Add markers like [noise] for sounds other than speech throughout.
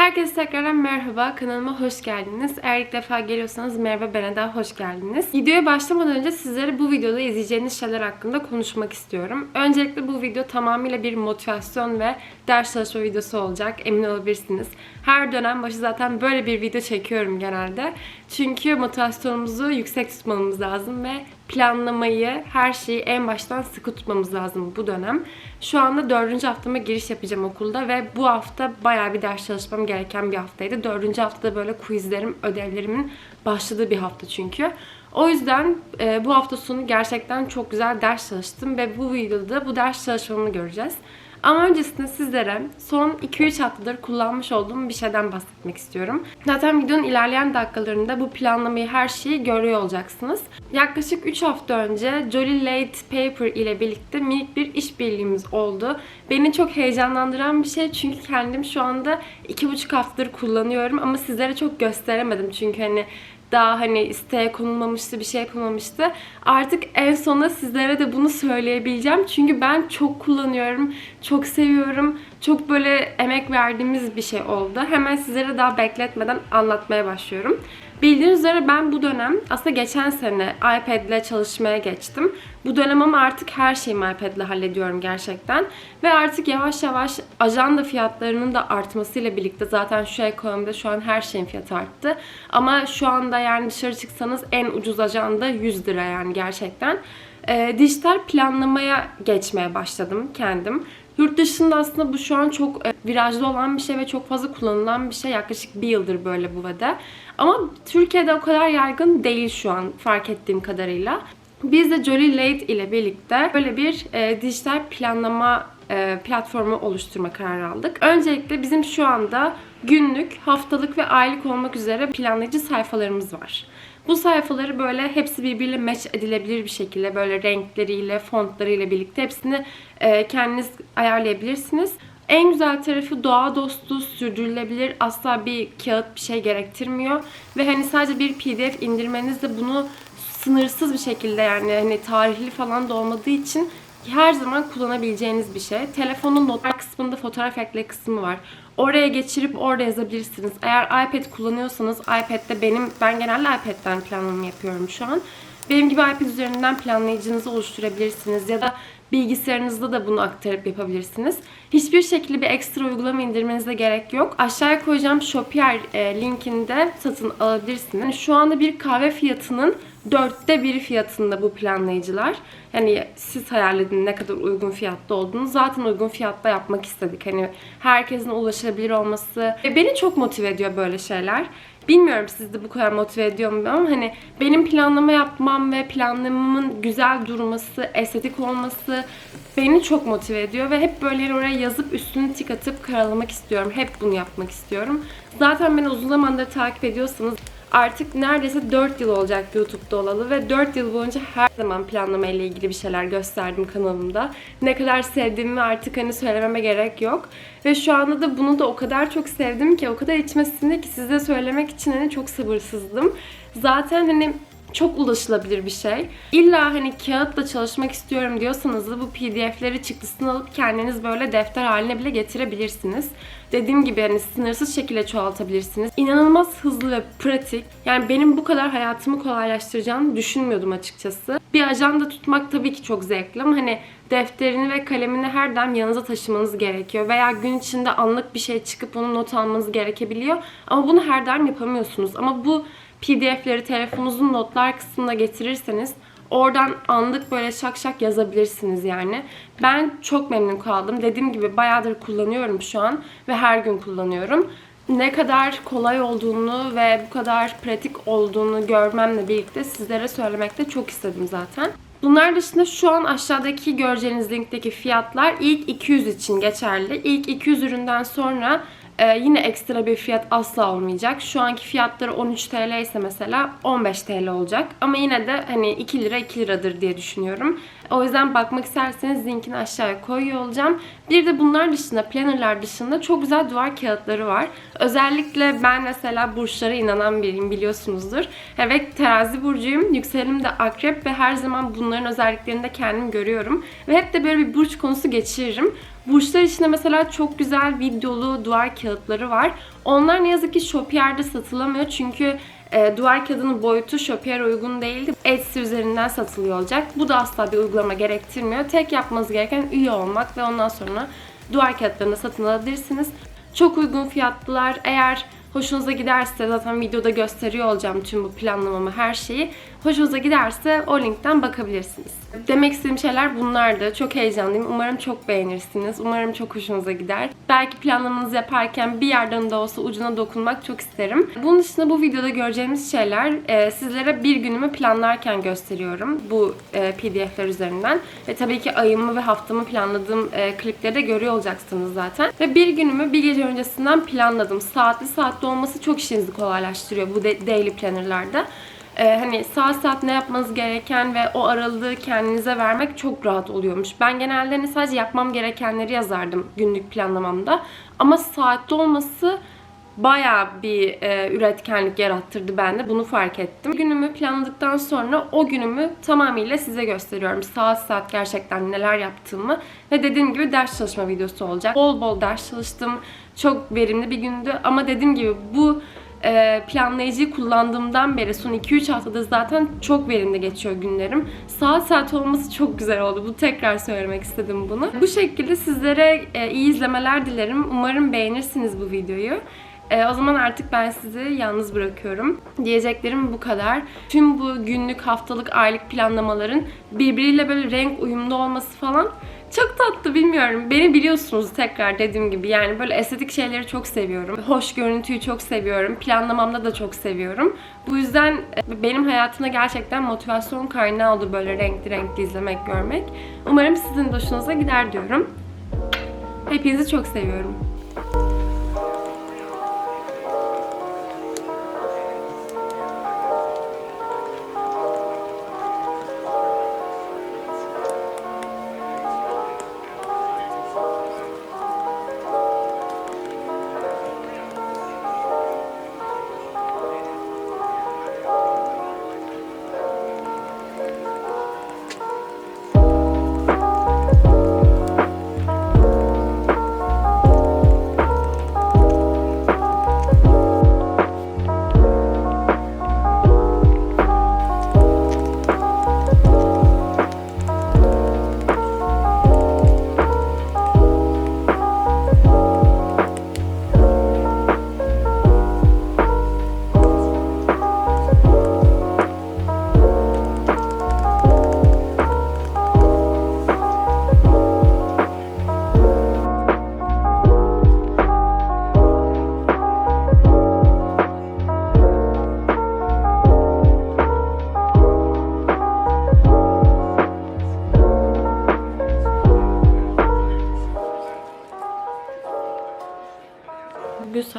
Herkese tekrardan merhaba. Kanalıma hoş geldiniz. Eğer ilk defa geliyorsanız merhaba bana da hoş geldiniz. Videoya başlamadan önce sizlere bu videoda izleyeceğiniz şeyler hakkında konuşmak istiyorum. Öncelikle bu video tamamıyla bir motivasyon ve ders çalışma videosu olacak. Emin olabilirsiniz. Her dönem başı zaten böyle bir video çekiyorum genelde. Çünkü motivasyonumuzu yüksek tutmamız lazım ve planlamayı, her şeyi en baştan sıkı tutmamız lazım bu dönem. Şu anda dördüncü haftama giriş yapacağım okulda ve bu hafta bayağı bir ders çalışmam gereken bir haftaydı. Dördüncü haftada böyle quizlerim, ödevlerimin başladığı bir hafta çünkü. O yüzden e, bu hafta sonu gerçekten çok güzel ders çalıştım ve bu videoda bu ders çalışmamı göreceğiz. Ama öncesinde sizlere son 2-3 haftadır kullanmış olduğum bir şeyden bahsetmek istiyorum. Zaten videonun ilerleyen dakikalarında bu planlamayı her şeyi görüyor olacaksınız. Yaklaşık 3 hafta önce Jolly Late Paper ile birlikte minik bir işbirliğimiz oldu. Beni çok heyecanlandıran bir şey çünkü kendim şu anda 2,5 haftadır kullanıyorum ama sizlere çok gösteremedim çünkü hani daha hani isteğe konulmamıştı, bir şey konulmamıştı. Artık en sona sizlere de bunu söyleyebileceğim. Çünkü ben çok kullanıyorum, çok seviyorum. Çok böyle emek verdiğimiz bir şey oldu. Hemen sizlere daha bekletmeden anlatmaya başlıyorum. Bildiğiniz üzere ben bu dönem aslında geçen sene iPad ile çalışmaya geçtim. Bu dönem ama artık her şeyimi iPad ile hallediyorum gerçekten. Ve artık yavaş yavaş ajanda fiyatlarının da artmasıyla birlikte zaten şu ekonomide şu an her şeyin fiyatı arttı. Ama şu anda yani dışarı çıksanız en ucuz ajanda 100 lira yani gerçekten. Ee, dijital planlamaya geçmeye başladım kendim. Yurt dışında aslında bu şu an çok e, virajlı olan bir şey ve çok fazla kullanılan bir şey. Yaklaşık bir yıldır böyle bu vade. Ama Türkiye'de o kadar yaygın değil şu an fark ettiğim kadarıyla. Biz de Jolly Late ile birlikte böyle bir e, dijital planlama e, platformu oluşturma kararı aldık. Öncelikle bizim şu anda günlük, haftalık ve aylık olmak üzere planlayıcı sayfalarımız var. Bu sayfaları böyle hepsi birbiriyle match edilebilir bir şekilde böyle renkleriyle, fontlarıyla birlikte hepsini e, kendiniz ayarlayabilirsiniz. En güzel tarafı doğa dostu, sürdürülebilir, asla bir kağıt bir şey gerektirmiyor. Ve hani sadece bir pdf indirmenizde bunu sınırsız bir şekilde yani hani tarihli falan da olmadığı için her zaman kullanabileceğiniz bir şey. Telefonun notlar kısmında fotoğraf ekle kısmı var. Oraya geçirip orada yazabilirsiniz. Eğer iPad kullanıyorsanız iPad'de benim ben genelde iPad'den planlamamı yapıyorum şu an. Benim gibi iPad üzerinden planlayıcınızı oluşturabilirsiniz ya da bilgisayarınızda da bunu aktarıp yapabilirsiniz. Hiçbir şekilde bir ekstra uygulama indirmenize gerek yok. Aşağıya koyacağım Shopier e, linkinde satın alabilirsiniz. Şu anda bir kahve fiyatının dörtte biri fiyatında bu planlayıcılar. Yani siz hayal edin ne kadar uygun fiyatta olduğunu. Zaten uygun fiyatta yapmak istedik. Hani herkesin ulaşılabilir olması. Ve beni çok motive ediyor böyle şeyler. Bilmiyorum sizi de bu kadar motive ediyor mu ama hani benim planlama yapmam ve planlamamın güzel durması, estetik olması beni çok motive ediyor ve hep böyle oraya yazıp üstünü tik atıp karalamak istiyorum. Hep bunu yapmak istiyorum. Zaten beni uzun zamandır takip ediyorsanız artık neredeyse 4 yıl olacak YouTube'da olalı ve 4 yıl boyunca her zaman planlama ile ilgili bir şeyler gösterdim kanalımda. Ne kadar sevdiğimi artık hani söylememe gerek yok. Ve şu anda da bunu da o kadar çok sevdim ki, o kadar içime sindi ki size söylemek için hani çok sabırsızdım. Zaten hani çok ulaşılabilir bir şey. İlla hani kağıtla çalışmak istiyorum diyorsanız da bu pdf'leri çıktısını alıp kendiniz böyle defter haline bile getirebilirsiniz. Dediğim gibi hani sınırsız şekilde çoğaltabilirsiniz. İnanılmaz hızlı ve pratik. Yani benim bu kadar hayatımı kolaylaştıracağını düşünmüyordum açıkçası. Bir ajanda tutmak tabii ki çok zevkli ama hani defterini ve kalemini her daim yanınıza taşımanız gerekiyor. Veya gün içinde anlık bir şey çıkıp onu not almanız gerekebiliyor. Ama bunu her daim yapamıyorsunuz. Ama bu PDF'leri telefonunuzun notlar kısmına getirirseniz oradan anlık böyle şak şak yazabilirsiniz yani. Ben çok memnun kaldım. Dediğim gibi bayağıdır kullanıyorum şu an ve her gün kullanıyorum. Ne kadar kolay olduğunu ve bu kadar pratik olduğunu görmemle birlikte sizlere söylemekte çok istedim zaten. Bunlar dışında şu an aşağıdaki göreceğiniz linkteki fiyatlar ilk 200 için geçerli. İlk 200 üründen sonra ee, yine ekstra bir fiyat asla olmayacak. Şu anki fiyatları 13 TL ise mesela 15 TL olacak. Ama yine de hani 2 lira 2 liradır diye düşünüyorum. O yüzden bakmak isterseniz linkini aşağıya koyuyor olacağım. Bir de bunlar dışında, plannerlar dışında çok güzel duvar kağıtları var. Özellikle ben mesela burçlara inanan biriyim biliyorsunuzdur. Evet terazi burcuyum. Yükselenim de akrep ve her zaman bunların özelliklerini de kendim görüyorum. Ve hep de böyle bir burç konusu geçiririm. Burçlar içinde mesela çok güzel videolu duvar kağıtları var. Onlar ne yazık ki Shopier'de satılamıyor çünkü e, duvar kağıdının boyutu Shopier'e uygun değildi. Etsy üzerinden satılıyor olacak. Bu da asla bir uygulama gerektirmiyor. Tek yapmanız gereken üye olmak ve ondan sonra duvar kağıtlarını satın alabilirsiniz. Çok uygun fiyatlılar. Eğer hoşunuza giderse zaten videoda gösteriyor olacağım tüm bu planlamamı, her şeyi. Hoşunuza giderse o linkten bakabilirsiniz. Demek istediğim şeyler bunlardı. Çok heyecanlıyım. Umarım çok beğenirsiniz. Umarım çok hoşunuza gider. Belki planlamanızı yaparken bir yerden de olsa ucuna dokunmak çok isterim. Bunun dışında bu videoda göreceğimiz şeyler e, sizlere bir günümü planlarken gösteriyorum. Bu e, pdf'ler üzerinden. Ve tabii ki ayımı ve haftamı planladığım e, klipleri de görüyor olacaksınız zaten. Ve bir günümü bir gece öncesinden planladım. Saatli saatli olması çok işinizi kolaylaştırıyor bu de- daily planner'larda. Ee, hani saat saat ne yapmanız gereken ve o aralığı kendinize vermek çok rahat oluyormuş. Ben genelde hani sadece yapmam gerekenleri yazardım günlük planlamamda. Ama saatli olması bayağı bir e, üretkenlik yarattırdı bende. Bunu fark ettim. Günümü planladıktan sonra o günümü tamamıyla size gösteriyorum. Saat saat gerçekten neler yaptığımı ve dediğim gibi ders çalışma videosu olacak. Bol bol ders çalıştım. Çok verimli bir gündü ama dediğim gibi bu e, planlayıcıyı kullandığımdan beri son 2-3 haftada zaten çok verimli geçiyor günlerim. Saat saat olması çok güzel oldu. Bu tekrar söylemek istedim bunu. Bu şekilde sizlere e, iyi izlemeler dilerim. Umarım beğenirsiniz bu videoyu. E, o zaman artık ben sizi yalnız bırakıyorum. Diyeceklerim bu kadar. Tüm bu günlük, haftalık, aylık planlamaların birbiriyle böyle renk uyumlu olması falan çok tatlı bilmiyorum. Beni biliyorsunuz tekrar dediğim gibi. Yani böyle estetik şeyleri çok seviyorum. Hoş görüntüyü çok seviyorum. Planlamamda da çok seviyorum. Bu yüzden e, benim hayatımda gerçekten motivasyon kaynağı oldu böyle renkli renkli izlemek, görmek. Umarım sizin de hoşunuza gider diyorum. Hepinizi çok seviyorum.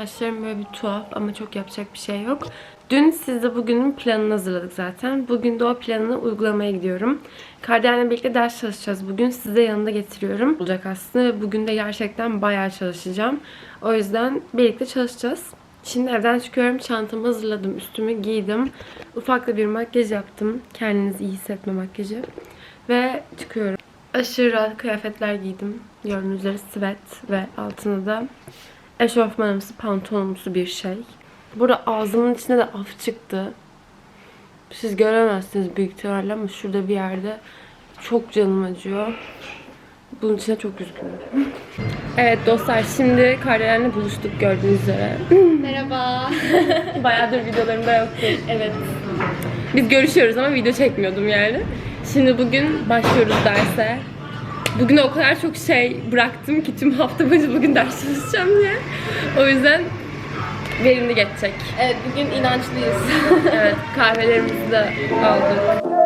Saçlarım böyle bir tuhaf ama çok yapacak bir şey yok. Dün sizde bugünün planını hazırladık zaten. Bugün de o planını uygulamaya gidiyorum. Kardelen'le birlikte ders çalışacağız. Bugün size yanında getiriyorum. Olacak aslında bugün de gerçekten bayağı çalışacağım. O yüzden birlikte çalışacağız. Şimdi evden çıkıyorum. Çantamı hazırladım. Üstümü giydim. Ufak da bir makyaj yaptım. Kendinizi iyi hissetme makyajı. Ve çıkıyorum. Aşırı rahat kıyafetler giydim. Gördüğünüz üzere sweat ve altına da eşofmanımsı, pantolonumsu bir şey. Burada ağzımın içinde de af çıktı. Siz göremezsiniz büyük ihtimalle ama şurada bir yerde çok canım acıyor. Bunun için çok üzgünüm. [laughs] evet dostlar şimdi Kardelen'le buluştuk gördüğünüz üzere. [laughs] Merhaba. [laughs] Bayağıdır videolarımda yoktu. Evet. Biz görüşüyoruz ama video çekmiyordum yani. Şimdi bugün başlıyoruz derse. Bugün o kadar çok şey bıraktım ki tüm hafta boyunca bugün ders çalışacağım diye. O yüzden verimli geçecek. Evet bugün inançlıyız. Evet kahvelerimizi de aldık.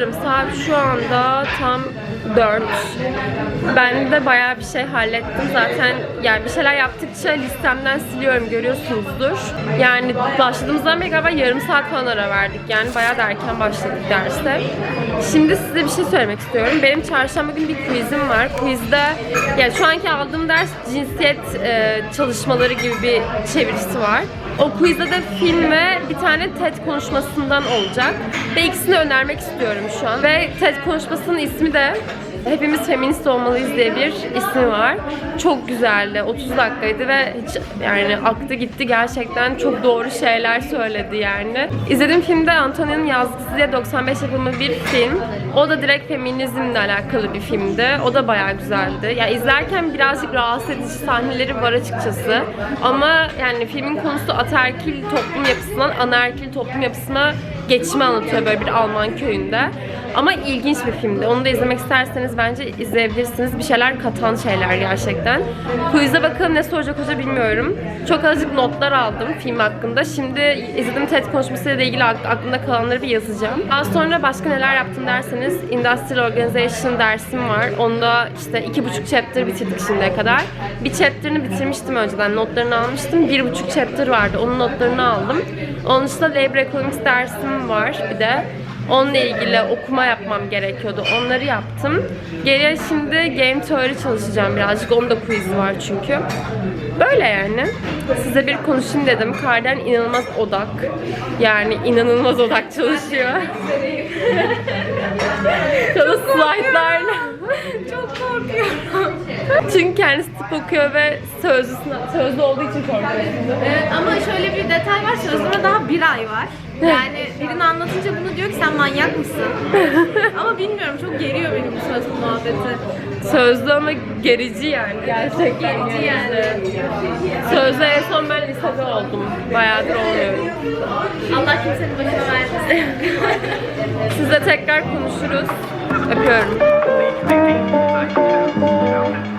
Dostlarım saat şu anda tam 4. Ben de bayağı bir şey hallettim zaten. Yani bir şeyler yaptıkça listemden siliyorum görüyorsunuzdur. Yani başladığımızdan beri galiba yarım saat falan ara verdik. Yani bayağı da erken başladık derste. Şimdi size bir şey söylemek istiyorum. Benim çarşamba günü bir quizim var. Quizde yani şu anki aldığım ders cinsiyet e, çalışmaları gibi bir çevirisi var. O quizde de film ve bir tane TED konuşmasından olacak. Ve ikisini önermek istiyorum şu an. Ve TED konuşmasının ismi de Hepimiz Feminist Olmalıyız diye bir ismi var. Çok güzeldi. 30 dakikaydı ve hiç yani aktı gitti gerçekten çok doğru şeyler söyledi yani. İzlediğim filmde Antonio'nun Yazgısı diye 95 yapımı bir film. O da direkt feminizmle alakalı bir filmdi. O da bayağı güzeldi. Ya izlerken birazcık rahatsız edici sahneleri var açıkçası. Ama yani filmin konusu ataerkil toplum yapısından anaerkil toplum yapısına geçimi anlatıyor böyle bir Alman köyünde. Ama ilginç bir filmdi. Onu da izlemek isterseniz bence izleyebilirsiniz. Bir şeyler katan şeyler gerçekten. Quiz'e bakalım ne soracak hoca bilmiyorum. Çok azıcık notlar aldım film hakkında. Şimdi izlediğim TED konuşmasıyla ilgili ak- aklımda kalanları bir yazacağım. Daha sonra başka neler yaptım derseniz Industrial Organization dersim var. Onda işte iki buçuk chapter bitirdik şimdiye kadar. Bir chapter'ını bitirmiştim önceden. Notlarını almıştım. Bir buçuk chapter vardı. Onun notlarını aldım. Onun dışında Labor Economics dersim var bir de. Onunla ilgili okuma yapmam gerekiyordu. Onları yaptım. Geriye şimdi game theory çalışacağım birazcık. Onun da quiz var çünkü. Böyle yani. Size bir konuşayım dedim. Karden inanılmaz odak. Yani inanılmaz odak çalışıyor. [laughs] Sana slaytlarla. Çok korkuyorum. [laughs] Çünkü kendisi tıp okuyor ve sözlü, sınav- sözlü olduğu için korkuyorum. Evet, ama şöyle bir detay var. Sözlüğüme daha bir ay var. [laughs] Yani birini anlatınca bunu diyor ki sen manyak mısın? [laughs] ama bilmiyorum çok geriyor beni bu sözlü muhabbeti. Sözlü ama gerici yani gerçekten. Gerici yani. Sözlü en son ben lisede oldum. Bayağıdır olmuyorum. Allah kimsenin başına vermesin. Sizle tekrar konuşuruz. Öpüyorum. 1992.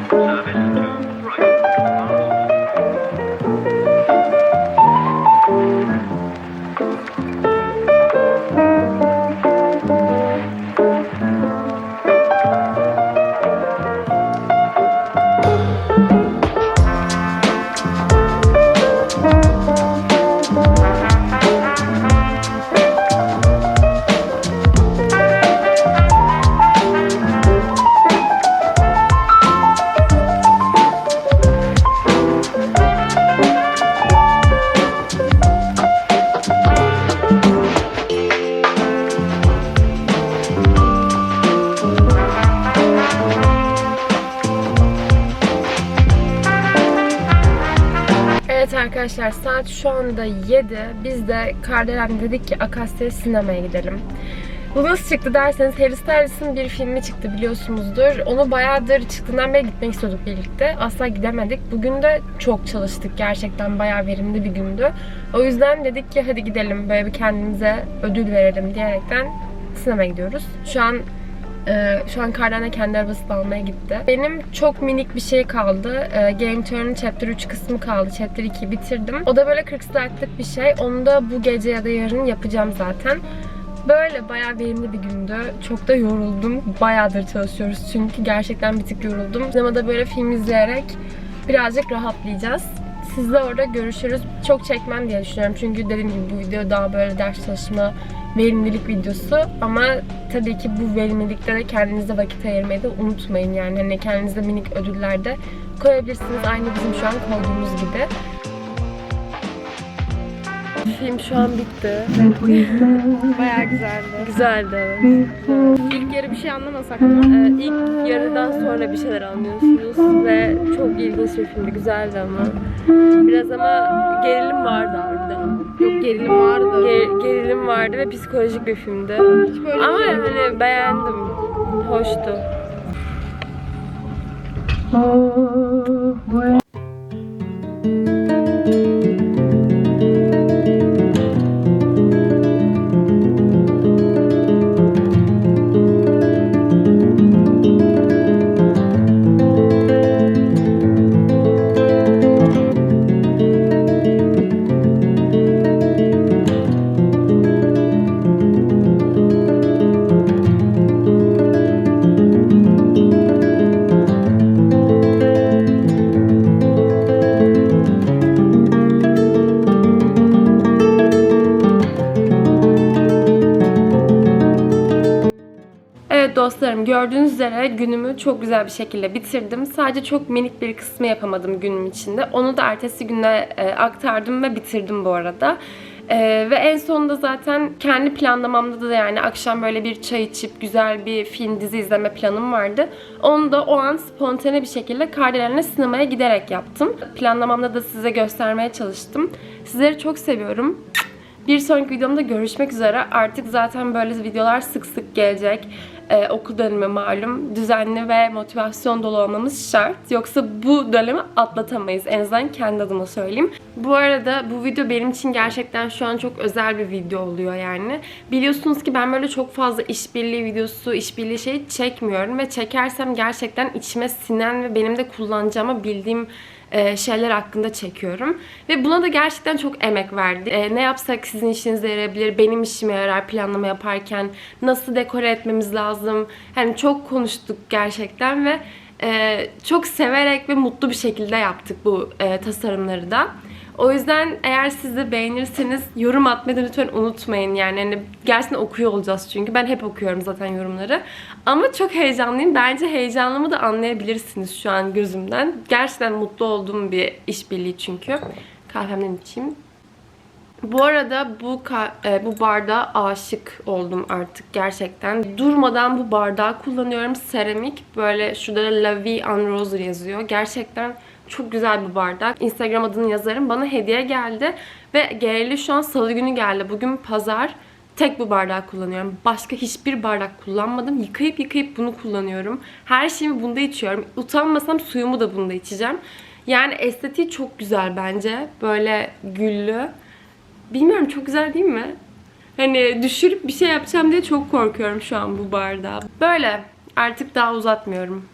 arkadaşlar saat şu anda 7. Biz de Kardelen dedik ki Akasya sinemaya gidelim. Bu nasıl çıktı derseniz Harry Styles'ın bir filmi çıktı biliyorsunuzdur. Onu bayağıdır çıktığından beri gitmek istiyorduk birlikte. Asla gidemedik. Bugün de çok çalıştık. Gerçekten bayağı verimli bir gündü. O yüzden dedik ki hadi gidelim böyle bir kendimize ödül verelim diyerekten sinemaya gidiyoruz. Şu an ee, şu an Kardane kendi arabasını almaya gitti. Benim çok minik bir şey kaldı. Ee, Game Turn'un Chapter 3 kısmı kaldı. Chapter 2'yi bitirdim. O da böyle 40 saatlik bir şey. Onu da bu gece ya da yarın yapacağım zaten. Böyle bayağı verimli bir gündü. Çok da yoruldum. Bayağıdır çalışıyoruz çünkü gerçekten bir tık yoruldum. Sinemada böyle film izleyerek birazcık rahatlayacağız. Sizle orada görüşürüz. Çok çekmem diye düşünüyorum. Çünkü dediğim gibi bu video daha böyle ders çalışma, verimlilik videosu. Ama tabii ki bu verimlilikte de kendinize vakit ayırmayı da unutmayın. Yani hani kendinize minik ödüller de koyabilirsiniz. Aynı bizim şu an koyduğumuz gibi. Film şu an bitti. [laughs] Bayağı güzeldi. Güzeldi. İlk yarı bir şey anlamasak mı? Evet, ilk yarıdan sonra bir şeyler anlıyorsunuz ve çok ilginç bir filmdi. Güzeldi ama. Biraz ama gerilim vardı. Yok gerilim vardı. Ge- gerilim vardı ve psikolojik bir filmdi. Hiç böyle Ama şey hani beğendim. Hoştu. Dostlarım gördüğünüz üzere günümü çok güzel bir şekilde bitirdim. Sadece çok minik bir kısmı yapamadım günüm içinde. Onu da ertesi güne e, aktardım ve bitirdim bu arada. E, ve en sonunda zaten kendi planlamamda da yani akşam böyle bir çay içip güzel bir film dizi izleme planım vardı. Onu da o an spontane bir şekilde Kardelen'le sinemaya giderek yaptım. Planlamamda da size göstermeye çalıştım. Sizleri çok seviyorum. Bir sonraki videomda görüşmek üzere. Artık zaten böyle videolar sık sık gelecek. Ee, okul dönemi malum. Düzenli ve motivasyon dolu olmamız şart. Yoksa bu dönemi atlatamayız. En azından kendi adıma söyleyeyim. Bu arada bu video benim için gerçekten şu an çok özel bir video oluyor yani. Biliyorsunuz ki ben böyle çok fazla işbirliği videosu, işbirliği şey çekmiyorum. Ve çekersem gerçekten içime sinen ve benim de kullanacağımı bildiğim e, şeyler hakkında çekiyorum. Ve buna da gerçekten çok emek verdi. E, ne yapsak sizin işinize yarayabilir, benim işime yarar planlama yaparken, nasıl dekore etmemiz lazım. Yani çok konuştuk gerçekten ve e, çok severek ve mutlu bir şekilde yaptık bu e, tasarımları da. O yüzden eğer siz de beğenirseniz yorum atmayı lütfen unutmayın. Yani hani gerçekten okuyor olacağız çünkü. Ben hep okuyorum zaten yorumları. Ama çok heyecanlıyım. Bence heyecanımı da anlayabilirsiniz şu an gözümden. Gerçekten mutlu olduğum bir işbirliği çünkü. Kahvemden içeyim. Bu arada bu e, bu bardağa aşık oldum artık gerçekten. Durmadan bu bardağı kullanıyorum. Seramik. Böyle şurada da La Vie en Rose yazıyor. Gerçekten çok güzel bir bardak. Instagram adını yazarım. Bana hediye geldi. Ve geleli şu an salı günü geldi. Bugün pazar. Tek bu bardağı kullanıyorum. Başka hiçbir bardak kullanmadım. Yıkayıp yıkayıp bunu kullanıyorum. Her şeyimi bunda içiyorum. Utanmasam suyumu da bunda içeceğim. Yani estetiği çok güzel bence. Böyle güllü. Bilmiyorum çok güzel değil mi? Hani düşürüp bir şey yapacağım diye çok korkuyorum şu an bu bardağı. Böyle. Artık daha uzatmıyorum.